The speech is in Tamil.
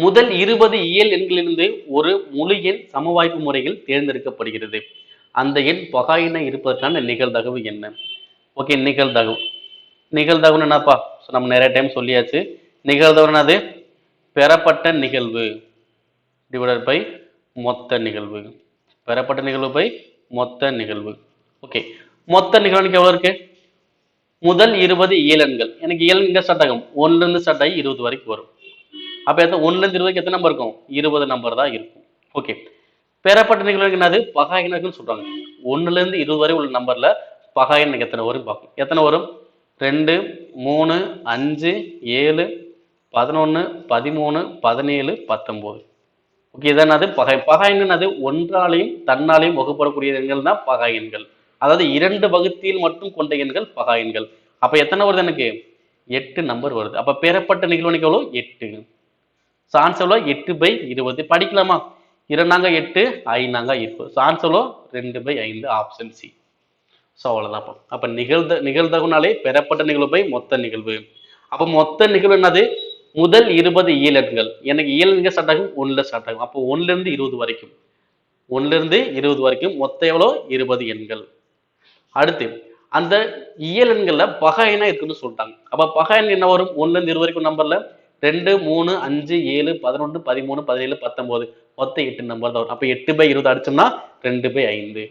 முதல் இருபது இயல் எண்களிலிருந்து ஒரு முழு எண் சமவாய்ப்பு முறையில் தேர்ந்தெடுக்கப்படுகிறது. அந்த எண் பகாயின இருப்பதற்கான நிகழ்தகவு என்ன? ஓகே நிகழ்தகவு. நிகழ்தகவுன்னு என்னப்பா? நம்ம நிறைய டைம் சொல்லியாச்சு. நிகழ்தகவு பெறப்பட்ட நிகழ்வு. டிவைடட் பை மொத்த நிகழ்வு. பெறப்பட்ட நிகழ்வு பை மொத்த நிகழ்வு. ஓகே மொத்த நிகழ்வுக்கு எவ்வளோ இருக்கு? முதல் இருபது இயலன்கள் எனக்கு இயலன்கள் ஸ்டார்ட் ஆகும். ஒன்னுல ஸ்டார்ட் ஆகி இருபது வரைக்கும் வரும். அப்ப எத்தனை ஒன்றுலேருந்து இருபதுக்கு எத்தனை நம்பர் இருக்கும்? இருபது நம்பர் தான் இருக்கும். ஓகே பெறப்பட்ட நிகழ்வு என்னது? பகாயினர்கள் சொல்றாங்க. ஒண்ணுல இருந்து இருபது வரை உள்ள நம்பர்ல பகாயினக்கு எத்தனை வரும் பார்க்கும் எத்தனை வரும்? ரெண்டு மூணு அஞ்சு ஏழு பதினொன்று பதிமூணு பதினேழு பத்தொம்போது ஓகே இதனது பகை பகாயன்கள் ஒன்றாலையும் தன்னாலையும் வகுப்படக்கூடிய எண்கள் தான் பகாயன்கள் அதாவது இரண்டு வகுத்தியில் மட்டும் கொண்ட எண்கள் பகாயன்கள் அப்போ எத்தனை வருது எனக்கு? எட்டு நம்பர் வருது. அப்போ பெறப்பட்ட நிகழ்வு எவ்வளோ எட்டு. சான்ஸ் எவ்வளோ எட்டு பை இருபது. படிக்கலாமா? இரண்டாங்க எட்டு ஐந்தாங்க இருபது சான்ஸ் எவ்வளோ ரெண்டு பை ஐந்து ஆப்ஷன் சி ஸோ அவ்வளோதான் அப்போ. நிகழ்ந்த நிகழ்தகுனாலே பெறப்பட்ட நிகழ்வு பை மொத்த நிகழ்வு. அப்போ மொத்த நிகழ்வு என்னது? முதல் இருபது ஈழன்கள் எனக்கு இயலன்கள் ஸ்டார்ட் ஆகும் ஒன்றில் ஸ்டார்ட் ஆகும் அப்போ ஒன்றுலேருந்து இருபது வரைக்கும். ஒன்றுலேருந்து இருபது வரைக்கும் மொத்தம் எவ்வளோ? இருபது எண்கள். அடுத்து அந்த இயலன்கள்ல பகாயனா இருக்குன்னு சொல்லிட்டாங்க. அப்போ பகாயன் என்ன வரும்? ஒன்றுலேருந்து இருபது வரைக்கும் நம்பரில் ரெண்டு மூணு அஞ்சு ஏழு பதினொன்று பதிமூணு பதினேழு பத்தொன்பது மொத்தம் எட்டு நம்பர் தான் வரும். எட்டு பை இருபது அடிச்சோம்னா ரெண்டு பை ஐந்து.